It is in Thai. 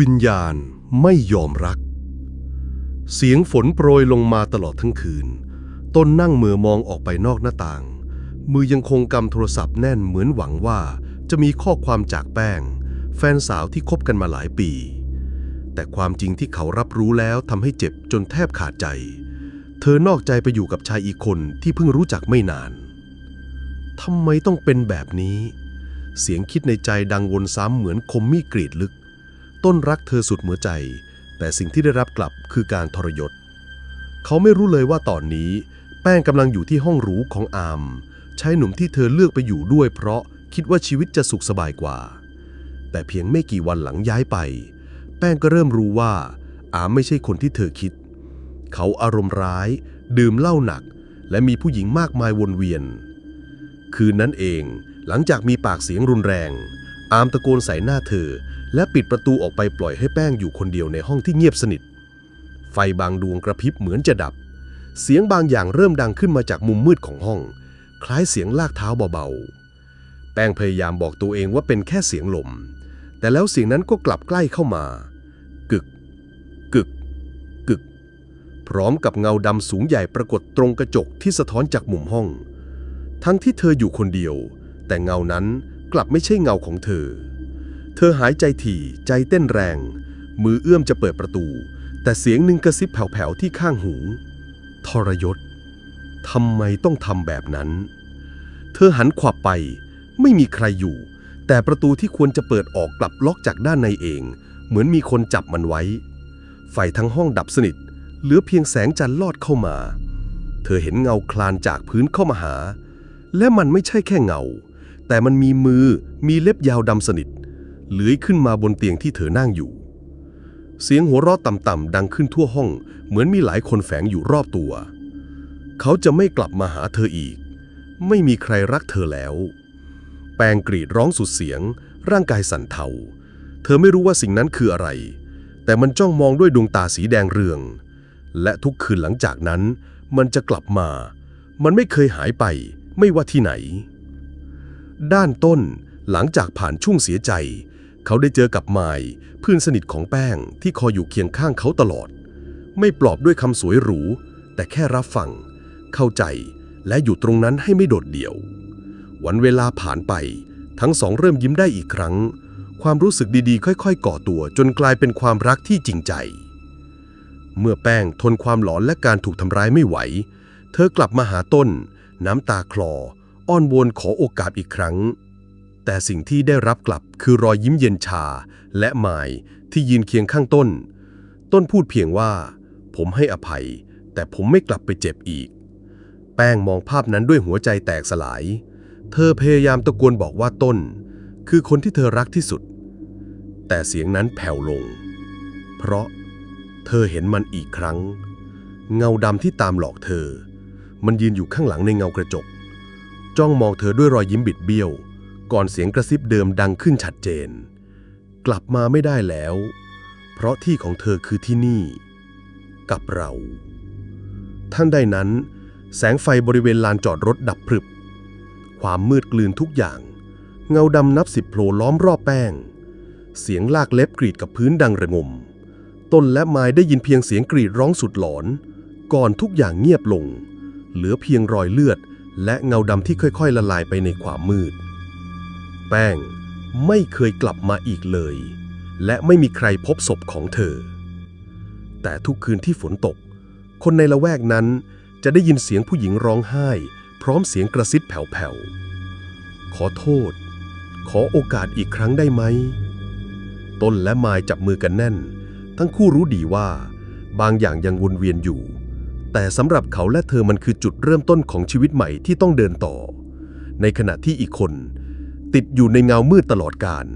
วิญญาณไม่ยอมรัก เสียงฝนโปรยลงมาตลอดทั้งคืน ต้นนั่งมือมองออกไปนอกหน้าต่าง มือยังคงกำโทรศัพท์แน่นเหมือนหวังว่าจะมีข้อความจากแป้ง แฟนสาวที่คบกันมาหลายปี แต่ความจริงที่เขารับรู้แล้วทำให้เจ็บจนแทบขาดใจ เธอนอกใจไปอยู่กับชายอีกคนที่เพิ่งรู้จักไม่นานทำไมต้องเป็นแบบนี้ เสียงคิดในใจดังวนซ้ำเหมือนคมมีดกรีดลึก ต้นรักเธอสุดหัวใจ แต่สิ่งที่ได้รับกลับคือการทรยศ เขาไม่รู้เลยว่าตอนนี้ แป้งกำลังอยู่ที่ห้องหรูของอามชายหนุ่มที่เธอเลือกไปอยู่ด้วย เพราะคิดว่าชีวิตจะสุขสบายกว่า แต่เพียงไม่กี่วันหลังย้ายไป แป้งก็เริ่มรู้ว่า อามไม่ใช่คนที่เธอคิด เขาอารมณ์ร้าย ดื่มเหล้าหนัก และมีผู้หญิงมากมายวนเวียน คืนนั้นเองหลังจากมีปากเสียงรุนแรง อามตะโกนใส่หน้าเธอ และปิดประตูออกไปปล่อยให้แป้งอยู่คนเดียวในห้องที่เงียบสนิท ไฟบางดวงกระพริบเหมือนจะดับ เสียงบางอย่างเริ่มดังขึ้นมาจากมุมมืดของห้อง คล้ายเสียงลากเท้าเบาๆ แป้งพยายามบอกตัวเองว่าเป็นแค่เสียงลม แต่แล้วเสียงนั้นก็กลับใกล้เข้ามา กึก กึก กึก พร้อมกับเงาดำสูงใหญ่ปรากฏตรงกระจกที่สะท้อนจากมุมห้อง ทั้งที่เธออยู่คนเดียว แต่เงานั้น กลับไม่ใช่เงาของเธอ เธอหายใจถี่ใจเต้นแรง มือเอื้อมจะเปิดประตู แต่เสียงหนึ่งกระซิบแผ่วๆที่ข้างหู ทรยศทำไมต้องทำแบบนั้น เธอหันขวับไป ไม่มีใครอยู่ แต่ประตูที่ควรจะเปิดออกกลับล็อกจากด้านในเอง เหมือนมีคนจับมันไว้ ไฟทั้งห้องดับสนิท เหลือเพียงแสงจันทร์ลอดเข้ามา เธอเห็นเงาคลานจากพื้นเข้ามาหา และมันไม่ใช่แค่เงา แต่มันมีมือมีเล็บยาวดำสนิทเลื้อยขึ้นมาบนเตียงที่เธอนั่งอยู่ เสียงหัวเราะต่ำๆดังขึ้นทั่วห้อง เหมือนมีหลายคนแฝงอยู่รอบตัว เขาจะไม่กลับมาหาเธออีก ไม่มีใครรักเธอแล้ว แปงกรีดร้องสุดเสียง ร่างกายสั่นเทา เธอไม่รู้ว่าสิ่งนั้นคืออะไร แต่มันจ้องมองด้วยดวงตาสีแดงเรือง และทุกคืนหลังจากนั้น มันจะกลับมา มันไม่เคยหายไป ไม่ว่าที่ไหน ด้านต้น หลังจากผ่านช่วงเสียใจ เขาได้เจอกับไมายเพื่อนสนิทของแป้งที่คอยอยู่เคียงข้างเขาตลอด ไม่ปลอบด้วยคำสวยหรู แต่แค่รับฟัง เข้าใจและอยู่ตรงนั้นให้ไม่โดดเดี่ยว วันเวลาผ่านไป ทั้งสองเริ่มยิ้มได้อีกครั้ง ความรู้สึกดีๆ ค่อยๆ ก่อตัวจนกลายเป็นความรักที่จริงใจ เมื่อแป้งทนความหลอนและการถูกทำร้ายไม่ไหว เธอกลับมาหาต้น น้ำตาคลอ อ้อนวอนขอโอกาสอีกครั้ง แต่สิ่งที่ได้รับกลับคือรอยยิ้มเย็นชาและหมายที่ยืนเคียงข้างต้น ต้นพูดเพียงว่า ผมให้อภัย แต่ผมไม่กลับไปเจ็บอีก แป้งมองภาพนั้นด้วยหัวใจแตกสลาย เธอพยายามตะโกนบอกว่าต้น คือคนที่เธอรักที่สุด แต่เสียงนั้นแผ่วลง เพราะเธอเห็นมันอีกครั้ง เงาดำที่ตามหลอกเธอ มันยืนอยู่ข้างหลังในเงากระจก จ้องมองเธอด้วยรอยยิ้มบิดเบี้ยว ก่อนเสียงกระซิบเดิมดังขึ้นชัดเจน กลับมาไม่ได้แล้ว เพราะที่ของเธอคือที่นี่ กับเรา ท่านใดนั้น แสงไฟบริเวณลานจอดรถดับพรึบ ความมืดกลืนทุกอย่าง เงาดำนับสิบโผล่ล้อมรอบแป้ง เสียงลากเล็บกรีดกับพื้นดังระงม ต้นและไม้ได้ยินเพียงเสียงกรีดร้องสุดหลอน ก่อนทุกอย่างเงียบลง เหลือเพียงรอยเลือด และเงาดำที่ค่อยๆ ละลายไปในความมืด แป้งไม่เคยกลับมาอีกเลย และไม่มีใครพบศพของเธอ แต่ทุกคืนที่ฝนตก คนในละแวกนั้นจะได้ยินเสียงผู้หญิงร้องไห้ พร้อมเสียงกระซิบแผ่วๆ ขอโทษ ขอโอกาสอีกครั้งได้ไหม ต้นและไมายจับมือกันแน่น ทั้งคู่รู้ดีว่า บางอย่างยังวนเวียนอยู่ แต่สำหรับเขาและเธอมันคือจุดเริ่มต้นของชีวิตใหม่ที่ต้องเดินต่อ ในขณะที่อีกคน ติดอยู่ในเงามืดตลอดกาล